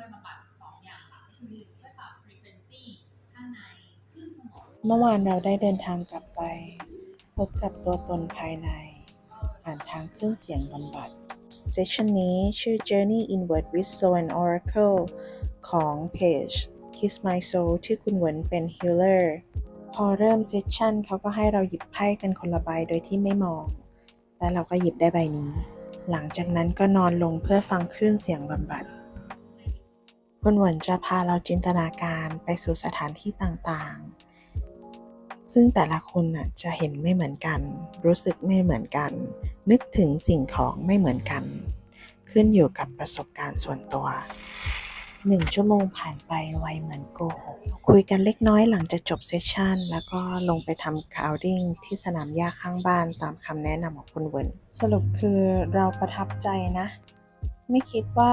วยมาปรับสองอย่างหลักก็คือช่วยปรับ frequency ข้างในคลื่นสมองเมื่อวานเราได้เดินทางกลับไป พบกับตัวตนภายใน ผ่านทางคลื่นเสียงบำบัดเซสชันนี้ชื่อ Journey Inward with Soul and Oracle ของเพจ Kiss My Soul ที่คุณเหวินเป็น Healer พอเริ่มเซสชันเขาก็ให้เราหยิบไพ่กันคนละใบโดยที่ไม่มอง และเราก็หยิบได้ใบนี้ หลังจากนั้นก็นอนลงเพื่อฟังคลื่นเสียงบำบัด คุณหวนจะพาเราจินตนาการไปสู่สถานที่ต่างๆ ซึ่งแต่ละคนน่ะจะเห็นไม่เหมือนกัน รู้สึกไม่เหมือนกัน นึกถึงสิ่งของไม่เหมือนกัน ขึ้นอยู่กับประสบการณ์ส่วนตัวหนึ่งชั่วโมงผ่านไปไวเหมือนโกหกคุยกันเล็กน้อยหลังจากจบเซสชันแล้วก็ลงไปทำคาวดิ้งที่สนามหญ้าข้างบ้านตามคำแนะนำของคุณเวิร์นสรุปคือเราประทับใจนะ ไม่คิดว่า